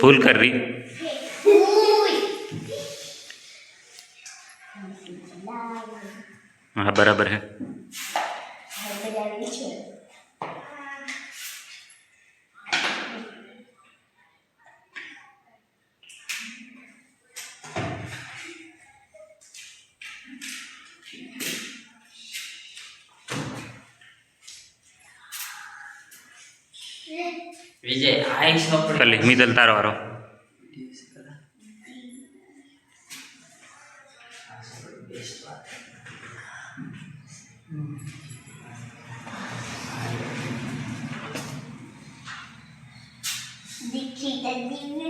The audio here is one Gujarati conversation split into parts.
भूल कर रही हाँ बराबर है વિજય આઈ સોપડી મિદલ તારો વારો Dicci da dimmi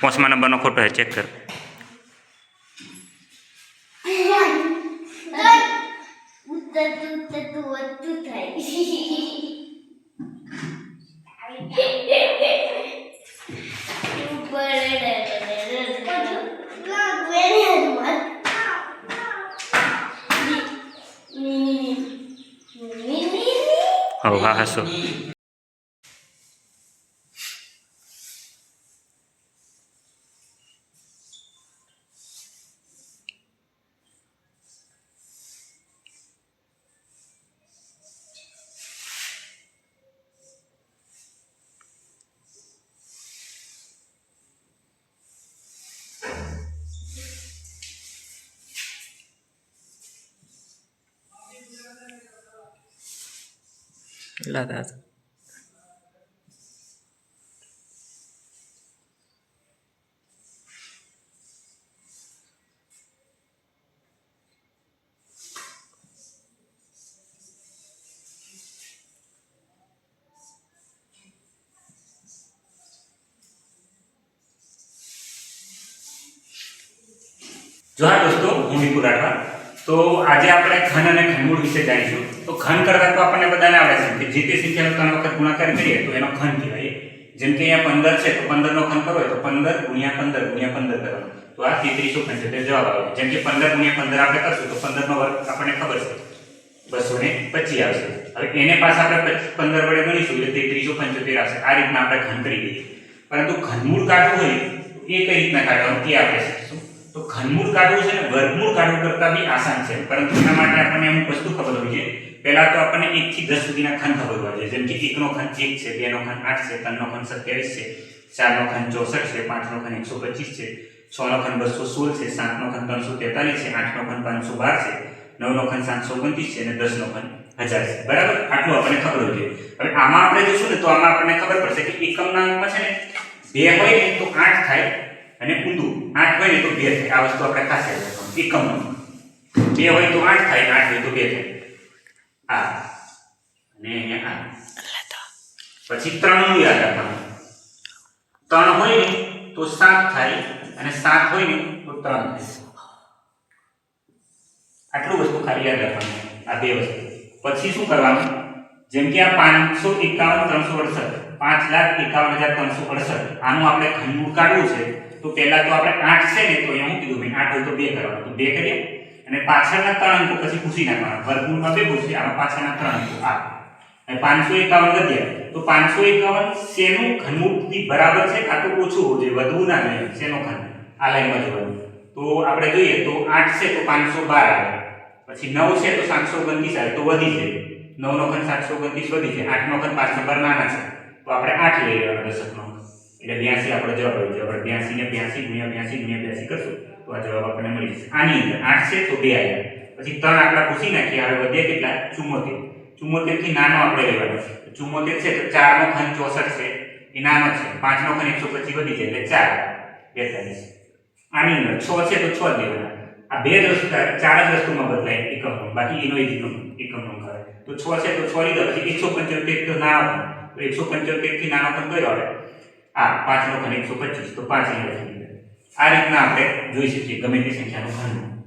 પાંચમા નંબરનો ખોટો છે ચેક કરો હા હા હસો ખીચલાતા હતા જોહા દોસ્તો, હું નીકુ રાઠવા. તો આજે આપણે ખન અને ખનમૂળ વિશે જાણીશું. તો ઘન કરતા તો આપણને બધાને આવડે છે. કે જે તે સંખ્યાનો ત્રણ વખત ગુણાકાર કરીએ તો એનો ઘન કહેવાય. જેમ કે અહીંયા પંદર છે, તો પંદર નો ઘન કરવો હોય તો પંદર ગુણ્યા પંદર ગુણ્યા પંદર કરવાનો. તો આ તેત્રીસો પંચોતેર જવાબ આવે જેમ કે પંદર ગુણ્યા પંદર આપણે કરશું તો પંદર નો વર્ગ આપણને ખબર છે. બસો ને પચીસ આવશે. હવે એને પાછા આપણે પચ- પંદર વડે ગણીશું એટલે તેત્રીસો પંચોતેર આવશે. આ રીતના આપણે ઘન કરી દઈએ. પરંતુ ઘનમૂળ કાઢવું હોય એ કઈ રીતના કાઢવાનું એ આપણે શીખીશું. તો ઘનમૂળ કાઢવું છે ને વર્ગમૂળ કાઢવું કરતાં બી આસાન છે. પરંતુ એના માટે આપણને અમુક વસ્તુ ખબર હોવી જોઈએ. પહેલાં તો આપણને એકથી દસ સુધીના ખંડ ખબર હોય છે જેમ કે એકનો ખંડ એક છે, બેનો ખંડ આઠ છે, ત્રણનો ખંડ સત્યાવીસ છે, ચારનો ખંડ ચોસઠ છે, પાંચનો ખંડ એકસો પચીસ છે, છનો ખંડ બસો સોળ છે, સાતનો ખંડ ત્રણસો તેતાલીસ છે, આઠનો ખંડ પાંચસો બાર છે, નવનો ખંડ સાતસો ઓગણત્રીસ છે અને દસનો ખંડ હજાર છે. બરાબર? આટલું આપણને ખબર હોવી જોઈએ. હવે આમાં આપણે જોશું ને તો આમાં આપણને ખબર પડશે કે એકમના અંકમાં છે ને બે હોય ને તો આઠ થાય. અને ઊંધું. આઠ હોય ને તો બે થાય. આ વસ્તુ આપણે ખાસ યાદ રાખવાનું. એકમ. બે હોય તો આઠ થાય આઠ હોય તો બે થાય. આ. અને અહીંયા આ. પછી ત્રણનું યાદ રાખવાનું. ત્રણ હોય ને તો સાત થાય અને સાત હોય ને તો ત્રણ થાય. આટલું વસ્તુ ખાલી યાદ રાખવાનું. આ બે વસ્તુ. પછી શું કરવાનું? જેમ કે આ પાંચસો એકાવન ત્રણસો અડસઠ. પાંચ લાખ એકાવન હજાર ત્રણસો અડસઠ. આનું આપણે ઘનમૂળ કાઢવું છે, તો પહેલા તો આપણે આઠ છે ને, તો અહીંયા હું કીધું મેં આઠ હોય તો બે કરવાનું. તો બે કરીએ અને પાછળના ત્રણ અંકો પછી પૂછી નાખવાના. વર્ગમૂળમાં બે પૂછશે આમાં પાછળના ત્રણ અંકો. આ અને પાંચસો એકાવન વધ્યા. તો પાંચસો એકાવન શેનું ઘનમૂળથી બરાબર છે કાં તો ઓછું હોવું જોઈએ? વધવું ના જોઈએ. શેનો ઘન આ લાઈનમાં જોવાનું તો આપણે જોઈએ, તો આઠ છે, તો પાંચસો બાર આવે. પછી નવ છે, તો સાતસો ઓગણત્રીસ આવે. તો વધી છે નવનો ખંડ સાતસો ઓગણત્રીસ વધી છે આઠનો ખંડ પાંચસો બાર નાના છે. તો આપણે આઠ લઈ લેવાનો દશકનો એટલે બ્યાસી આપણો જવાબ આવી જવાબ આપણે બ્યાસી ને બ્યાસી ગુણ્યા બ્યાસી ગુણ્યા બ્યાસી કરશું. તો આ જવાબ આપણને મળી જશે. આની અંદર આઠ છે તો બે આવ્યા પછી ત્રણ આંકડા પૂછી નાખીએ. હવે વધ્યા કેટલા? ચુમ્મોતેર ચુમ્મોતેરથી નાનો આપણે લેવાનો છે. ચુમ્મોતેર છે તો ચાર નો ખન ચોસઠ છે. એ નાનો છે. પાંચ નો ખન એકસો પચીસ વધી જાય એટલે ચાર. બેતાલીસ. આની અંદર છ છે તો છ જ લેવાના. આ બે જ ચાર જ વસ્તુમાં બદલાય. એકમનો. બાકી એનો એક એકમ એકમનો. કરે તો છ છે તો છ લીધા. પછી એકસો પંચોતેર તો ના એકસો પંચોતેરથી નાનો ખન કયો આવે? આ પાંચ નો ખન એકસો પચીસ, તો પાંચ અહીંયા આ રીતના આપણે જોઈ શકીએ ગમે તે સંખ્યાનો ઘન.